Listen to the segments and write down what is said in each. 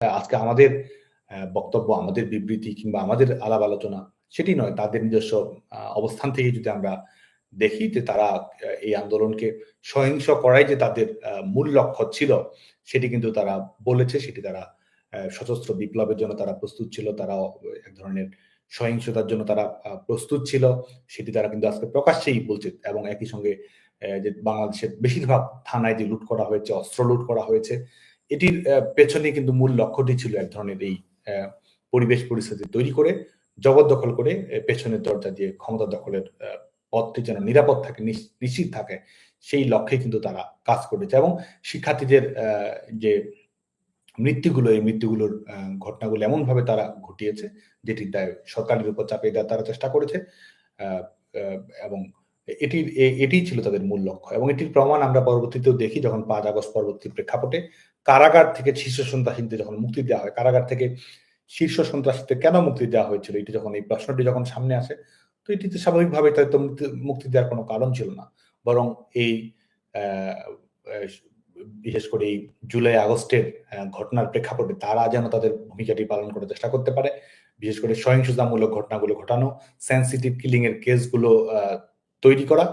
আজকে আমাদের বক্তব্য, আমাদের বিবৃতি কিংবা আমাদের আলাপ আলোচনা সেটি নয়, তাদের নিজস্ব অবস্থান থেকে যদি আমরা দেখি যে তারা এই আন্দোলনকে সহিংস করাই যে তাদের মূল লক্ষ্য ছিল, সেটি কিন্তু তারা বলেছে, সেটি তারা সশস্ত্র বিপ্লবের জন্য তারা প্রস্তুত ছিল, তারা এক ধরনের সহিংসতার জন্য তারা প্রস্তুত ছিল, সেটি তারা কিন্তু আজকে প্রকাশ্যেই বলছে এবং একই সঙ্গে যে বাংলাদেশের বেশিরভাগ থানায় যে লুট করা হয়েছে, অস্ত্র লুট করা হয়েছে এটির পেছনে কিন্তু মূল লক্ষ্যটি ছিল এক ধরনের এই পরিবেশ পরিস্থিতি তৈরি করে জগৎদখল করে পেছনের দরজা দিয়ে ক্ষমতা দখলের পথটি যেন নিরাপদ থাকে নিশ্চিত থাকে, সেই লক্ষ্যে কিন্তু তারা কাজ করেছে এবং শিক্ষার্থীদের যে মৃত্যুগুলো, এই মৃত্যুগুলোর ঘটনাগুলো এমনভাবে তারা ঘটিয়েছে, যেটি দায় সরকারের উপর চাপিয়ে দেওয়ার তারা চেষ্টা করেছে এবং এটির এটি ছিল তাদের মূল লক্ষ্য এবং এটির প্রমাণ আমরা পরবর্তীতেও দেখি যখন পাঁচ আগস্ট পরবর্তী প্রেক্ষাপটে কারাগার থেকে শীর্ষ সন্ত্রাসীদের যখন মুক্তি দেওয়া হয়, কারাগার থেকে শীর্ষ সন্ত্রাসীদের কেন মুক্তি দেওয়া হয়েছিল? এটি যখন, এই প্রশ্নটি যখন সামনে আসে, তো এটিতে স্বাভাবিকভাবে তাদের তো মুক্তি দেওয়ার কোনো কারণ ছিল না। বরং এই বিশেষ করে এই জুলাই আগস্টের ঘটনার প্রেক্ষাপটে তারা যেন তাদের ভূমিকাটি পালন করার চেষ্টা করতে পারে। বিশেষ করে সহিংসতামূলক ঘটনাগুলো ঘটানো সেন্সিটিভ কিলিং এর কেসগুলো তৈরি করা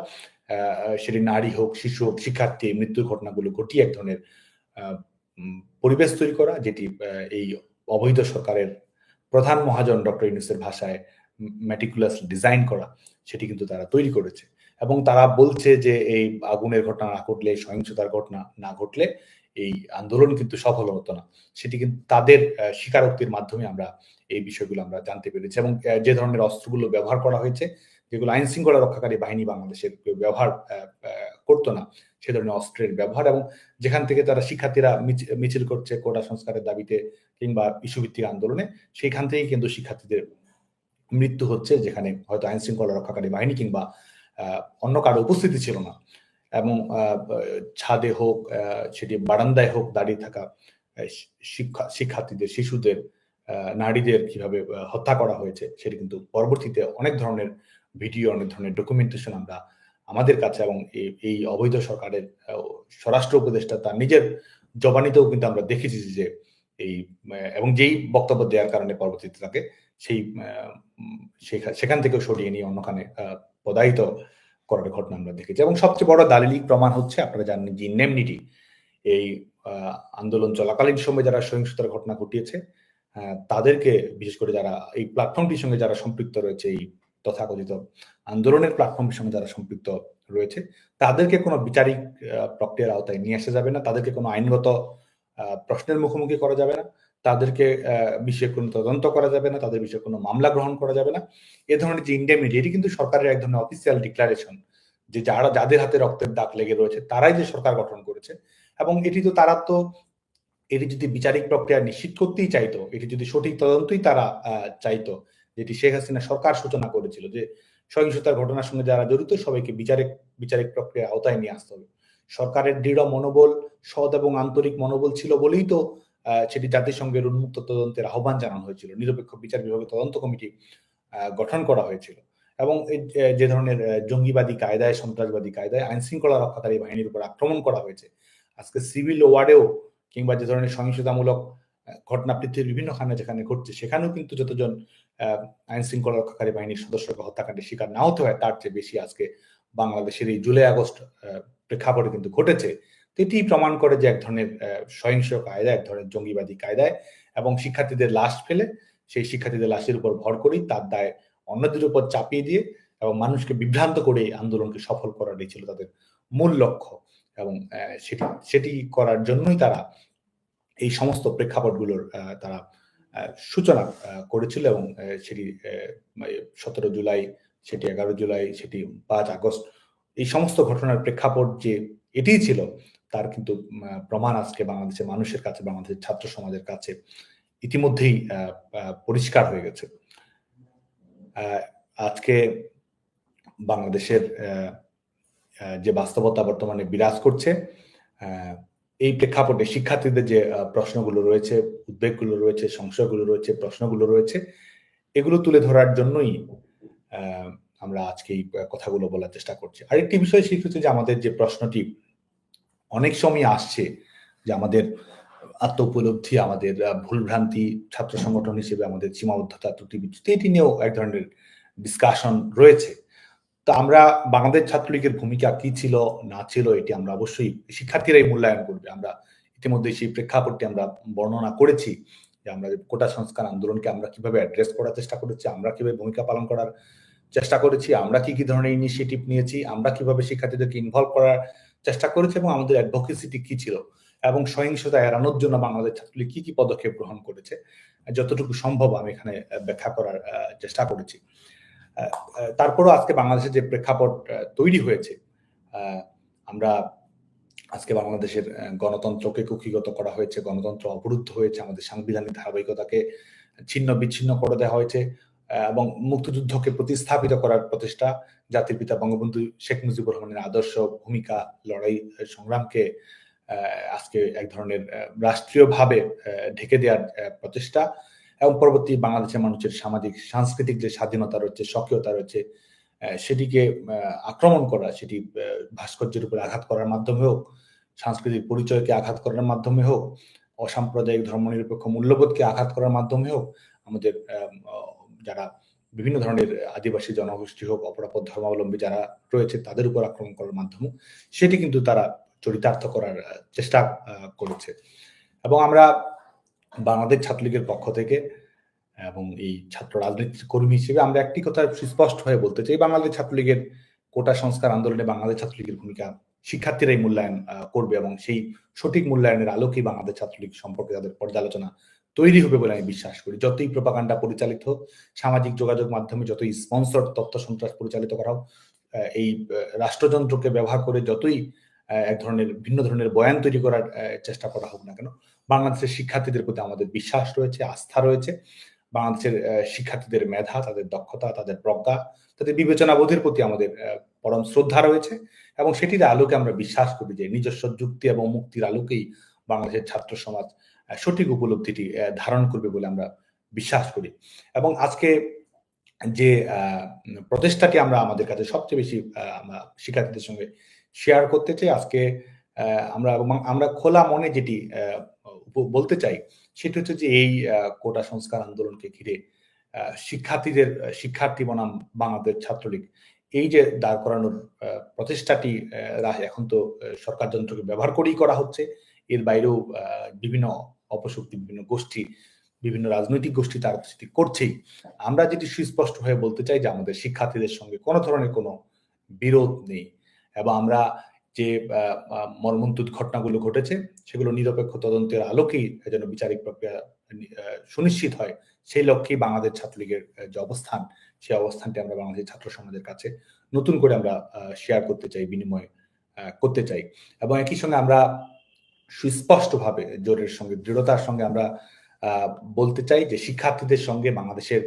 সেটি নারী হোক, শিশু হোক, শিক্ষার্থী মৃত্যুর ঘটনাগুলো ঘটিয়ে এক ধরনের পরিবেশ তৈরি করা, যেটি এই অবৈধ সরকারের প্রধান মহাজন ডক্টর ইউনুসের ভাষায় ম্যাটিকুলাস ডিজাইন করা, সেটি কিন্তু তারা তৈরি করেছে। এবং তারা বলছে যে এই আগুনের ঘটনা না ঘটলে, সহিংসতার ঘটনা না ঘটলে এই আন্দোলন কিন্তু সফল হতো না। সেটি কিন্তু তাদের স্বীকারোক্তির মাধ্যমে আমরা এই বিষয়গুলো আমরা জানতে পেরেছি। এবং যে ধরনের অস্ত্রগুলো ব্যবহার করা হয়েছে, যেগুলো আইন শৃঙ্খলা রক্ষাকারী বাহিনী বাংলাদেশের ব্যবহার করতো না সে ধরনের অস্ত্রের ব্যবহার এবং যেখান থেকে তারা শিক্ষার্থীরা মিছিল করছে, কোটা সংস্কারের দাবিতে কিংবা ইস্যুভিত্তিক আন্দোলনে, সেইখান থেকেই কিন্তু শিক্ষার্থীদের মৃত্যু হচ্ছে, যেখানে হয়তো আইন শৃঙ্খলা রক্ষাকারী বাহিনী কিংবা অন্য কারও উপস্থিতি ছিল না। এবং ছাদে হোক সেটি বারান্দায় হোক দাঁড়িয়ে থাকা শিক্ষা, শিক্ষার্থীদের, শিশুদের নারীদের কীভাবে হত্যা করা হয়েছে, সেটি কিন্তু পরবর্তীতে অনেক ধরনের ভিডিও, অনেক ধরনের ডকুমেন্টেশন আমরা আমাদের কাছে এবং এই অবৈধ সরকারের স্বরাষ্ট্র উপদেষ্টা তার নিজের জবানিতেও কিন্তু আমরা দেখেছি যে এই এবং যেই বক্তব্য দেওয়ার কারণে পরবর্তীতে তাকে সেই সেখান থেকেও সরিয়ে নিয়ে অন্যখানে পদায়িত করার ঘটনা আমরা দেখেছি। এবং সবচেয়ে বড় দালিলিক প্রমাণ হচ্ছে, আপনারা জানেন যে নেমনিটি এই আন্দোলন চলাকালীন সময় যারা সহিংসতার ঘটনা ঘটিয়েছে তাদেরকে, বিশেষ করে যারা এই প্ল্যাটফর্মটির সঙ্গে যারা সম্পৃক্ত রয়েছে, এই তথাকথিত আন্দোলনের প্ল্যাটফর্মের সঙ্গে যারা সম্পৃক্ত রয়েছে, তাদেরকে কোনো বিচারিক প্রক্রিয়ার আওতায় নিয়ে আসা যাবে না, তাদেরকে কোনো আইনগত প্রশ্নের মুখোমুখি করা যাবে না, তাদেরকে বিষয়ে কোনো তদন্ত করা যাবে না, তাদের বিষয়ে কোনো মামলা গ্রহণ করা যাবে না। এ ধরনের যে ইন্ডেমিটি এটি কিন্তু সরকারের এক ধরনের অফিসিয়াল ডিক্লারেশন যে যারা, যাদের হাতে রক্তের দাগ লেগে রয়েছে, তারাই যে সরকার গঠন করেছে। এবং এটি তো তারা তো, এটি যদি বিচারিক প্রক্রিয়া নিশ্চিত করতেই চাইতো, এটি যদি সঠিক তদন্তই তারা চাইতো যেটি শেখ হাসিনা সরকার সূচনা করেছিল যে সহিংসতার ঘটনার সঙ্গে যারা জড়িত, সবাইকে বিচারিক বিচারিক প্রক্রিয়া আওতায় নিয়ে আসতে হবে। সরকারের দৃঢ় মনোবল, সৎ এবং আন্তরিক মনোবল ছিল বলেই তো সেটি জাতিসংঘের উন্মুক্ত তদন্তের আহ্বান জানানো হয়েছিল। নিরপেক্ষ বিচার বিভাগের তদন্ত কমিটি গঠন করা হয়েছিল। এবং যে ধরনের জঙ্গিবাদী কায়দায়, সন্ত্রাসবাদী কায়দায় আইন শৃঙ্খলা রক্ষাকারী বাহিনীর উপর আক্রমণ করা হয়েছে। আজকে সিভিল ওয়ার্ডেও কিংবা যে ধরনের সহিংসতামূলক ঘটনা পৃথিবীর বিভিন্ন খানে যেখানে ঘটছে, সেখানেও কিন্তু যতজন আইন শৃঙ্খলা রক্ষাকারী বাহিনীর সদস্যকে হত্যাকাণ্ডের শিকার না হতে হয়, তার চেয়ে বেশি আজকে বাংলাদেশের এই জুলাই আগস্ট প্রেক্ষাপটে কিন্তু ঘটেছে। এটি প্রমাণ করে যে এক ধরনের সহিংস কায়দা এক ধরনের জঙ্গিবাদী কায়দায় এবং শিক্ষার্থীদের লাশ ফেলে, সেই শিক্ষার্থীদের লাশের উপর ভর করেই তার দায় অন্যদের উপর চাপিয়ে দিয়ে এবং মানুষকে বিভ্রান্ত করে আন্দোলনকে সফল করাটাই ছিল তাদের মূল লক্ষ্য এবং সেটি সেটি করার জন্যই তারা এই সমস্ত প্রেক্ষাপটগুলোর তারা সূচনা করেছিল এবং সেটি সতেরো জুলাই, সেটি এগারো জুলাই, সেটি পাঁচ আগস্ট, এই সমস্ত ঘটনার প্রেক্ষাপট যে এটিই ছিল, তার কিন্তু প্রমাণ আজকে বাংলাদেশের মানুষের কাছে, বাংলাদেশের ছাত্র সমাজের কাছে ইতিমধ্যেই পরিষ্কার হয়ে গেছে। আজকে বাংলাদেশের যে বাস্তবতা বর্তমানে বিরাজ করছে এই প্রেক্ষাপটে শিক্ষার্থীদের যে প্রশ্নগুলো রয়েছে, উদ্বেগগুলো রয়েছে, সংশয়গুলো রয়েছে, প্রশ্নগুলো রয়েছে, এগুলো তুলে ধরার জন্যই আমরা আজকে এই কথাগুলো বলার চেষ্টা করছি। আরেকটি বিষয় হচ্ছে যে আমাদের যে প্রশ্নটি অনেক সময় আসছে যে আমাদের আত্ম উপলব্ধি আমাদের ভুলভ্রান্তি, ছাত্র সংগঠন হিসেবে আমাদের সীমাবদ্ধতা ত্রুটি বিচ্যুতি এটি নিয়েও এক ধরনের ডিসকাশন রয়েছে। তো আমরা বাংলাদেশ ছাত্রলীগের ভূমিকা কি ছিল, না ছিল, এটি আমরা অবশ্যই শিক্ষার্থীরাই মূল্যায়ন করবে। আমরা ইতিমধ্যে সেই প্রেক্ষাপটটি আমরা বর্ণনা করেছি যে আমরা কোটা সংস্কার আন্দোলনকে আমরা কীভাবে অ্যাড্রেস করার চেষ্টা করেছি, আমরা কীভাবে ভূমিকা পালন করার চেষ্টা করেছি, আমরা কি কি ধরনের ইনিশিয়েটিভ নিয়েছি, আমরা কীভাবে শিক্ষার্থীদেরকে ইনভলভ করার চেষ্টা করেছি এবং আমাদের অ্যাডভোকেসিটি কি ছিল এবং সহিংসতা এড়ানোর জন্য বাংলাদেশ ছাত্রলীগ কি কি পদক্ষেপ গ্রহণ করেছে, যতটুকু সম্ভব আমি এখানে ব্যাখ্যা করার চেষ্টা করেছি। তারপরও আজকে বাংলাদেশের যে প্রেক্ষাপট তৈরি হয়েছে আমরা আজকে বাংলাদেশের গণতন্ত্রকে কুক্ষিগত করা হয়েছে, গণতন্ত্র অবরুদ্ধ হয়েছে, আমাদের সাংবিধানিক ধারাবাহিকতাকে ছিন্ন বিচ্ছিন্ন করে দেওয়া হয়েছে এবং মুক্তিযুদ্ধকে প্রতিস্থাপিত করার প্রচেষ্টা জাতির পিতা বঙ্গবন্ধু শেখ মুজিবুর রহমানের আদর্শ ভূমিকা লড়াই সংগ্রামকে আজকে এক ধরনের রাষ্ট্রীয়ভাবে ঢেকে দেওয়ার প্রচেষ্টা। এবং পরবর্তী বাংলাদেশের মানুষের সামাজিক, সাংস্কৃতিক যে স্বাধীনতা রয়েছে সক্রিয়তা রয়েছে সেটিকে আক্রমণ করা, সেটি ভাস্কর্যের উপরে আঘাত করার মাধ্যমে হোক, সাংস্কৃতিক পরিচয়কে আঘাত করার মাধ্যমে হোক, অসাম্প্রদায়িক ধর্মনিরপেক্ষ মূল্যবোধকে আঘাত করার মাধ্যমে হোক, আমাদের যারা বিভিন্ন ধরনের আদিবাসী জনগোষ্ঠী হোক অপরাপদ ধর্মাবলম্বী যারা রয়েছে, তাদের উপর আক্রমণ করার মাধ্যমে সেটি কিন্তু তারা চরিতার্থ করার চেষ্টা করেছে। এবং আমরা বাংলাদেশ ছাত্রলীগের পক্ষ থেকে এবং এই ছাত্র রাজনীতি কর্মী হিসেবে আমরা একটি কথা সুস্পষ্ট হয়ে বলতে চাই, বাংলাদেশ ছাত্রলীগের কোটা সংস্কার আন্দোলনে বাংলাদেশ ছাত্রলীগের ভূমিকা শিক্ষার্থীরাই মূল্যায়ন করবে এবং সেই সঠিক মূল্যায়নের আলোকেই বাংলাদেশ ছাত্রলীগ সম্পর্কে তাদের পর্যালোচনা তৈরি হবে বলে আমি বিশ্বাস করি। যতই প্রপাকাণ্ডা পরিচালিত হোক, সামাজিক যোগাযোগ মাধ্যমে যতই স্পন্সর তথ্য সন্ত্রাস পরিচালিত করা হোক এই রাষ্ট্রযন্ত্রকে ব্যবহার করে যতই এক ধরনের ভিন্ন ধরনের বয়ান তৈরি করার চেষ্টা করা হোক না কেন বাংলাদেশের শিক্ষার্থীদের প্রতি আমাদের বিশ্বাস রয়েছে, আস্থা রয়েছে। বাংলাদেশের শিক্ষার্থীদের মেধা, তাদের দক্ষতা, তাদের প্রজ্ঞা, তাদের বিবেচনা বোধের প্রতি আমাদের পরম শ্রদ্ধা রয়েছে এবং সেটির আলোকে আমরা বিশ্বাস করি যে নিজস্ব যুক্তি এবং মুক্তির আলোকেই বাংলাদেশের ছাত্র সমাজ সঠিক উপলব্ধিটি ধারণ করবে বলে আমরা বিশ্বাস করি। এবং আজকে যে প্রচেষ্টাটি আমরা আমাদের কাছে সবচেয়ে বেশি শিক্ষার্থীদের সঙ্গে শেয়ার করতে চাই, আজকে আমরা আমরা খোলা মনে যেটি বলতে চাই, সেটা হচ্ছে যে এই কোটা সংস্কার আন্দোলনকে ঘিরে শিক্ষার্থীদের শিক্ষার্থী বনাম বাংলাদেশ ছাত্রলীগ, এই যে দাঁড় করানোর প্রচেষ্টাটি এখন তো সরকার যন্ত্রকে ব্যবহার করেই করা হচ্ছে। এর বাইরেও বিভিন্ন অপশক্তি, বিভিন্ন গোষ্ঠী, বিভিন্ন রাজনৈতিক গোষ্ঠী তার সেটি করছেই। আমরা যেটি সুস্পষ্ট হয়ে বলতে চাই যে আমাদের শিক্ষার্থীদের সঙ্গে কোনো ধরনের কোনো বিরোধ নেই। এবং আমরা যে মর্মন্তুদ ঘটনাগুলো ঘটেছে, সেগুলো নিরপেক্ষ তদন্তের আলোকেই যেন বিচারিক প্রক্রিয়া সুনিশ্চিত হয়, সেই লক্ষ্যেই বাংলাদেশ ছাত্রলীগের যে অবস্থান সেই অবস্থানটি আমরা বাংলাদেশের ছাত্র সমাজের কাছে নতুন করে আমরা শেয়ার করতে চাই, বিনিময় করতে চাই। এবং একই সঙ্গে আমরা সুস্পষ্টভাবে জোরের সঙ্গে, দৃঢ়তার সঙ্গে আমরা বলতে চাই যে, শিক্ষার্থীদের সঙ্গে বাংলাদেশের,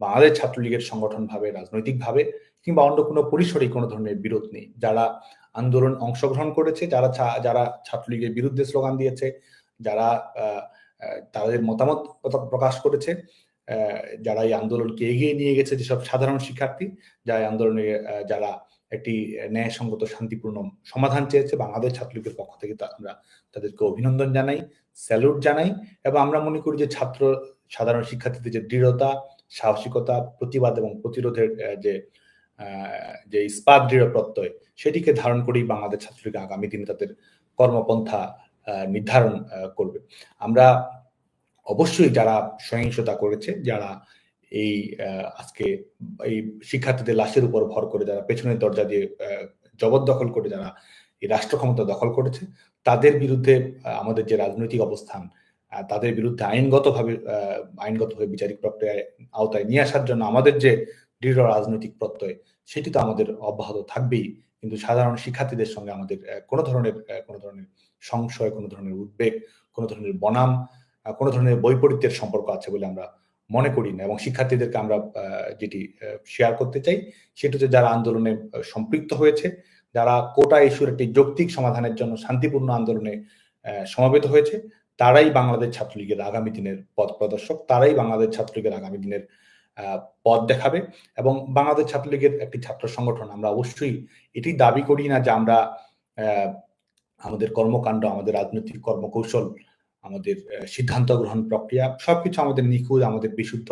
বাংলাদেশ ছাত্রলীগের সংগঠন ভাবে রাজনৈতিক ভাবে কিংবা অন্য কোনো পরিসরেই কোনো ধরনের বিরোধ নেই। যারা আন্দোলন অংশগ্রহণ করেছে, যারা যারা ছাত্রলীগের বিরুদ্ধে স্লোগান দিয়েছে, যারা তাদের মতামত প্রকাশ করেছে যারা এই আন্দোলনকে এগিয়ে নিয়ে গেছে যেসব সাধারণ শিক্ষার্থী যারা আন্দোলনে যারা একটি ন্যায়সঙ্গত শান্তিপূর্ণ সমাধান চেয়েছে, বাংলাদেশ ছাত্রলীগের পক্ষ থেকে আমরা তাদেরকে অভিনন্দন জানাই, স্যালুট জানাই এবং আমরা মনে করি যে ছাত্র, সাধারণ শিক্ষার্থীদের যে দৃঢ়তা, সাহসিকতা, প্রতিবাদ এবং প্রতিরোধের যে যে ইস্পাত দৃঢ় প্রত্যয়, সেটিকে ধারণ করেই বাংলাদেশ ছাত্রলীগ আগামী দিনে তাদের কর্মপন্থা নির্ধারণ করবে। আমরা অবশ্যই যারা সহিংসতা করেছে, যারা এই আজকে এই শিক্ষার্থীদের লাশের উপর ভর করে, যারা পেছনের দরজা দিয়ে জবরদখল করে যারা এই রাষ্ট্র ক্ষমতা দখল করেছে, তাদের বিরুদ্ধে আমাদের যে রাজনৈতিক অবস্থান তাদের বিরুদ্ধে আইনগতভাবে আইনগতভাবে বিচারিক প্রক্রিয়ায় আওতায় নিয়ে আসার জন্য আমাদের যে দৃঢ় রাজনৈতিক প্রত্যয়, সেটি তো আমাদের অব্যাহত থাকবেই। কিন্তু সাধারণ শিক্ষার্থীদের সঙ্গে আমাদের কোনো ধরনের কোনো ধরনের সংশয়, কোনো ধরনের উদ্বেগ, কোনো ধরনের বনাম কোনো ধরনের বৈপরীত্যের সম্পর্ক আছে বলে আমরা মনে করি না। এবং শিক্ষার্থীদেরকে আমরা যেটি শেয়ার করতে চাই, সেটা হচ্ছে যারা আন্দোলনে সম্পৃক্ত হয়েছে, যারা কোটা ইস্যুর একটি যৌক্তিক সমাধানের জন্য শান্তিপূর্ণ আন্দোলনে সমাবেত হয়েছে, তারাই বাংলাদেশ ছাত্রলীগের আগামী দিনের পথ প্রদর্শক, তারাই বাংলাদেশ ছাত্রলীগের আগামী দিনের পথ দেখাবে এবং বাংলাদেশ ছাত্রলীগের একটি ছাত্র সংগঠন। আমরা অবশ্যই এটি দাবি করি না যে আমরা আমাদের কর্মকাণ্ড, আমাদের রাজনৈতিক কর্মকৌশল, আমাদের সিদ্ধান্ত গ্রহণ প্রক্রিয়া সবকিছু আমাদের নিখুঁত, আমাদের বিশুদ্ধ,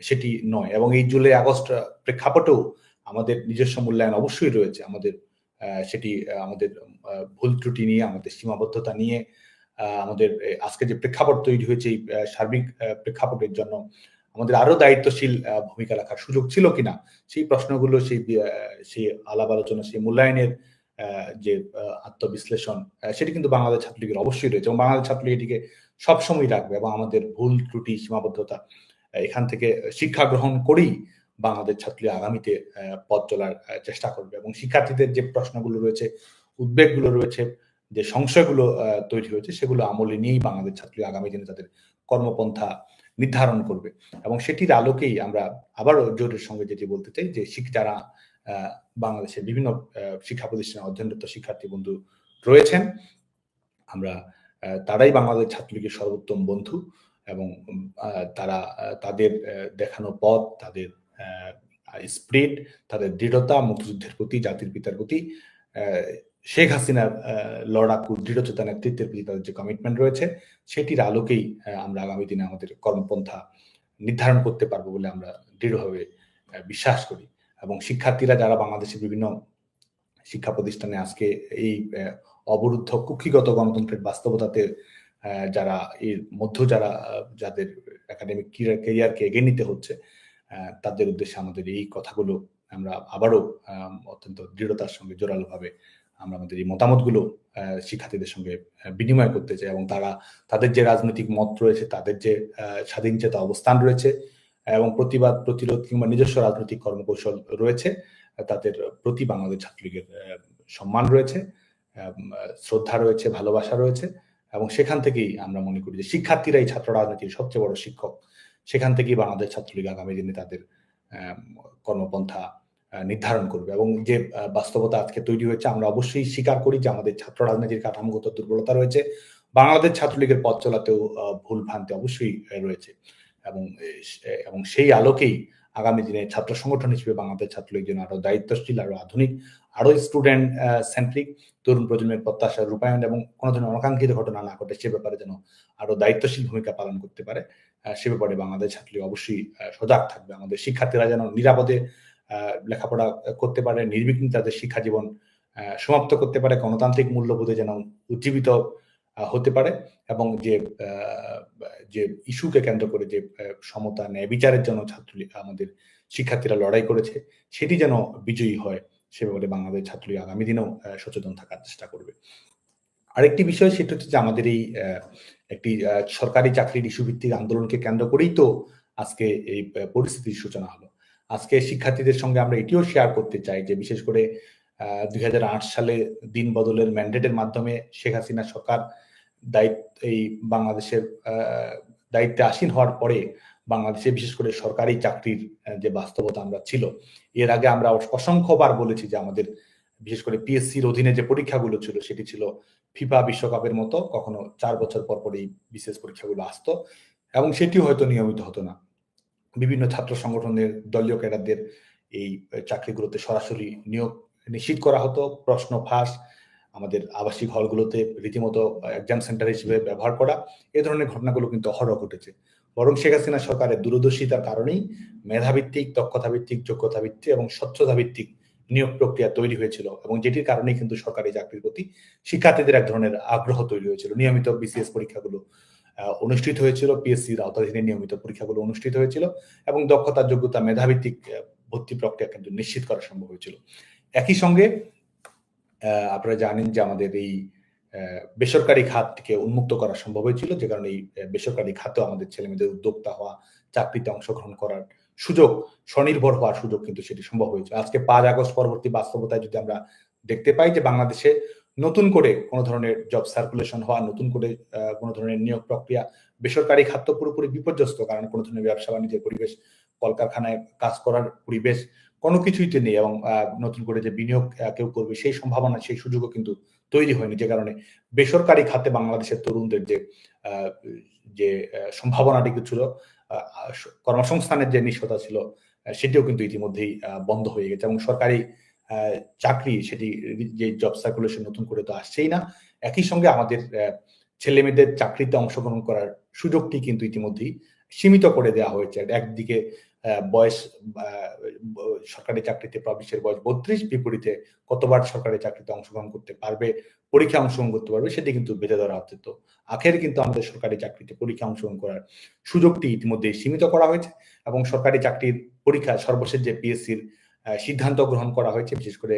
সেটি নয়। এবং এই জুলাই আগস্ট প্রেক্ষাপটেও আমাদের নিজস্ব মূল্যায়ন অবশ্যই রয়েছে। আমাদের সেটি আমাদের ভুল ত্রুটি নিয়ে, আমাদের সীমাবদ্ধতা নিয়ে আমাদের আজকে যে প্রেক্ষাপট তৈরি হয়েছে এই সার্বিক প্রেক্ষাপটের জন্য আমাদের আরও দায়িত্বশীল ভূমিকা রাখার সুযোগ ছিল কিনা, সেই প্রশ্নগুলো সেই সেই আলাপ আলোচনা, সেই মূল্যায়নের যে আত্মবিশ্লেষণ সেটি কিন্তু বাংলাদেশ ছাত্রলীগের অবশ্যই রয়েছে এবং বাংলাদেশ ছাত্রলীগ এটিকে সবসময় রাখবে এবং আমাদের ভুল ত্রুটি, সীমাবদ্ধতা এখান থেকে শিক্ষা গ্রহণ করেই বাংলাদেশ ছাত্রলীগ আগামীতে পথ চলার চেষ্টা করবে এবং শিক্ষার্থীদের যে প্রশ্নগুলো রয়েছে, উদ্বেগগুলো রয়েছে, যে সংশয়গুলো তৈরি হয়েছে, সেগুলো আমলে নিয়েই বাংলাদেশ ছাত্রলীগ আগামী দিনে তাদের কর্মপন্থা নির্ধারণ করবে। এবং সেটির আলোকেই আমরা আবারও জোরের সঙ্গে যেটি বলতে চাই যে যারা বাংলাদেশের বিভিন্ন শিক্ষা প্রতিষ্ঠানে অধ্যয়নরত শিক্ষার্থী বন্ধু রয়েছেন, আমরা তারাই বাংলাদেশ ছাত্রলীগের সর্বোত্তম বন্ধু এবং তারা তাদের দেখানো পথ, তাদের স্প্রিট, তাদের দৃঢ়তা, মুক্তিযুদ্ধের প্রতি, জাতির পিতার প্রতি শেখ হাসিনার লড়াকু দৃঢ়চেতা নেতৃত্বের প্রতি তাদের যে কমিটমেন্ট রয়েছে, সেটির আলোকেই আমরা আগামী দিনে আমাদের কর্মপন্থা নির্ধারণ করতে পারব বলে আমরা দৃঢ়ভাবে বিশ্বাস করি। এবং শিক্ষার্থীরা যারা বাংলাদেশের বিভিন্ন শিক্ষা প্রতিষ্ঠানে আজকে এই অবরুদ্ধ কুক্ষিগত গণতন্ত্রের বাস্তবতাতে যারা এর মধ্য যারা যাদের একাডেমিক কেরিয়ারকে এগিয়ে নিতে হচ্ছে তাদের উদ্দেশ্যে আমাদের এই কথাগুলো আমরা আবারও অত্যন্ত দৃঢ়তার সঙ্গে জোরালোভাবে আমরা আমাদের এই মতামতগুলো শিক্ষার্থীদের সঙ্গে বিনিময় করতে চাই এবং তারা, তাদের যে রাজনৈতিক মত রয়েছে, তাদের যে স্বাধীন চেতা অবস্থান রয়েছে, এবং প্রতিবাদ, প্রতিরোধ কিংবা নিজস্ব রাজনৈতিক কর্মকৌশল রয়েছে, তাদের প্রতি বাংলাদেশ ছাত্রলীগের সম্মান রয়েছে শ্রদ্ধা রয়েছে, ভালোবাসা রয়েছে, এবং সেখান থেকেই আমরা মনে করি যে শিক্ষার্থীরাই ছাত্র রাজনীতির সবচেয়ে বড় শিক্ষক। সেখান থেকেই বাংলাদেশ ছাত্রলীগ আগামী দিনে তাদের কর্মপন্থা নির্ধারণ করবে এবং যে বাস্তবতা আজকে তৈরি হয়েছে, আমরা অবশ্যই স্বীকার করি যে আমাদের ছাত্র রাজনীতির কাঠামোগত দুর্বলতা রয়েছে। বাংলাদেশ ছাত্রলীগের পথ চলাতেও ভুল ভ্রান্তি অবশ্যই রয়েছে এবং এবং সেই আলোকেই আগামী দিনে ছাত্র সংগঠন হিসেবে বাংলাদেশ ছাত্রলীগ যেন আরও দায়িত্বশীল, আরও আধুনিক, আরও স্টুডেন্ট সেন্ট্রিক তরুণ প্রজন্মের প্রত্যাশা রূপায়ণ এবং কোনো ধরনের অনাকাঙ্ক্ষিত ঘটনা না ঘটে, সে ব্যাপারে যেন আরও দায়িত্বশীল ভূমিকা পালন করতে পারে। সে ব্যাপারে বাংলাদেশ ছাত্রলীগ অবশ্যই সজাগ থাকবে। আমাদের শিক্ষার্থীরা যেন নিরাপদে লেখাপড়া করতে পারে, নির্বিঘ্ন তাদের শিক্ষা জীবন সমাপ্ত করতে পারে, গণতান্ত্রিক মূল্যবোধে যেন উজ্জীবিত হতে পারে এবং যে যে ইস্যুকে কেন্দ্র করে যে সমতা, ন্যায় বিচারের জন্য ছাত্রলীগ আমাদের শিক্ষার্থীরা লড়াই করেছে, সেটি যেন বিজয়ী হয়, সে ব্যাপারে বাংলাদেশ ছাত্রলীগ আগামী দিনেও সচেতন থাকার চেষ্টা করবে। আরেকটি বিষয় সেটা হচ্ছে যে আমাদের এই একটি সরকারি চাকরির ইস্যু ভিত্তিক আন্দোলনকে কেন্দ্র করেই তো আজকে এই পরিস্থিতির সূচনা হলো। আজকে শিক্ষার্থীদের সঙ্গে আমরা এটিও শেয়ার করতে চাই যে বিশেষ করে দুই হাজার আট সালে দিন বদলের ম্যান্ডেটের মাধ্যমে শেখ হাসিনা সরকার দায়িত্ব, এই বাংলাদেশের দায়িত্বে আসীন হওয়ার পরে বাংলাদেশে বিশেষ করে সরকারি চাকরির যে বাস্তবতা আমরা ছিল, এর আগে আমরা অসংখ্যবার বলেছি যে আমাদের বিশেষ করে পিএসসির অধীনে যে পরীক্ষাগুলো ছিল সেটি ছিল ফিফা বিশ্বকাপের মতো, কখনো চার বছর পর পর এই বিশেষ পরীক্ষাগুলো আসতো এবং সেটিও হয়তো নিয়মিত হতো না। বিভিন্ন ছাত্র সংগঠনের দলীয় ক্যাডারদের এই চাকরিগুলোতে সরাসরি নিয়োগ নিশ্চিত করা হতো। প্রশ্ন ফাঁস, আমাদের আবাসিক হলগুলোতে রীতিমতো এক্সাম সেন্টার হিসেবে ব্যবহার করা, এ ধরনের ঘটনাগুলো কিন্তু অহরহ ঘটেছে। বরং শেখ হাসিনা সরকারের দূরদর্শিতার কারণেই মেধাভিত্তিক দক্ষতা ভিত্তিক যোগ্যতা ভিত্তিক এবং স্বচ্ছতা ভিত্তিক নিয়োগ প্রক্রিয়া তৈরি হয়েছিল এবং যেটির কারণেই কিন্তু সরকারি চাকরির প্রতি শিক্ষার্থীদের এক ধরনের আগ্রহ তৈরি হয়েছিল। নিয়মিত বিসিএস পরীক্ষাগুলো অনুষ্ঠিত হয়েছিল পিএসসির আওতাধীনে নিয়মিত পরীক্ষাগুলো অনুষ্ঠিত হয়েছিল এবং দক্ষতা যোগ্যতা মেধাভিত্তিক ভর্তি প্রক্রিয়া কিন্তু নিশ্চিত করা সম্ভব হয়েছিল। একই সঙ্গে আপনারা জানেন যে আমাদের এই বেসরকারি খাতকে উন্মুক্ত করা সম্ভব হয়েছিল, যে কারণে এই বেসরকারি খাতেও আমাদের ছেলে মেয়েদের উদ্যোক্তা হওয়া, চাকরিতে অংশগ্রহণ করার সুযোগ, স্বনির্ভর হওয়ার সুযোগ কিন্তু সেটি সম্ভব হয়েছে আজকে পাঁচ আগস্ট পরবর্তী বাস্তবতায় যদি আমরা দেখতে পাই যে বাংলাদেশে নতুন করে কোনো ধরনের জব সার্কুলেশন হওয়া, নতুন করে কোনো ধরনের নিয়োগ প্রক্রিয়া বেসরকারি খাদ্য পুরোপুরি বিপর্যস্ত, কারণ কোনো ধরনের ব্যবসা বাণিজ্যের পরিবেশ, কলকারখানায় কাজ করার পরিবেশ কোনো কিছুইতে নেই এবং নতুন করে যে বিনিয়োগ কেউ করবে সেই সম্ভাবনা, সেই সুযোগও কিন্তু তৈরি হয়নি। যে কারণে বেসরকারি খাতে বাংলাদেশের তরুণদের যে যে সম্ভাবনাটি ছিল কর্মসংস্থানের যে নিশ্চয়তা ছিল সেটিও কিন্তু ইতিমধ্যেই বন্ধ হয়ে গেছে এবং সরকারি চাকরি, সেটি যে জব সার্কুলেশন নতুন করে তো আসছেই না। একই সঙ্গে আমাদের ছেলে মেয়েদের চাকরিতে অংশগ্রহণ করার সুযোগটি কিন্তু ইতিমধ্যেই সীমিত করে দেওয়া হয়েছে। একদিকে বয়স সরকারি চাকরিতে প্রবেশের বয়স বত্রিশ, বিপরীতে কতবার সরকারি চাকরিতে অংশগ্রহণ করতে পারবে পরীক্ষা অংশগ্রহণ করতে পারবে, সেটি কিন্তু বেঁধে ধরা হচ্ছে। তো আখের কিন্তু আমাদের সরকারি চাকরিতে পরীক্ষা অংশগ্রহণ করার সুযোগটি ইতিমধ্যে সীমিত করা হয়েছে এবং সরকারি চাকরির পরীক্ষা, সর্বশেষ যে পিএসসির সিদ্ধান্ত গ্রহণ করা হয়েছে বিশেষ করে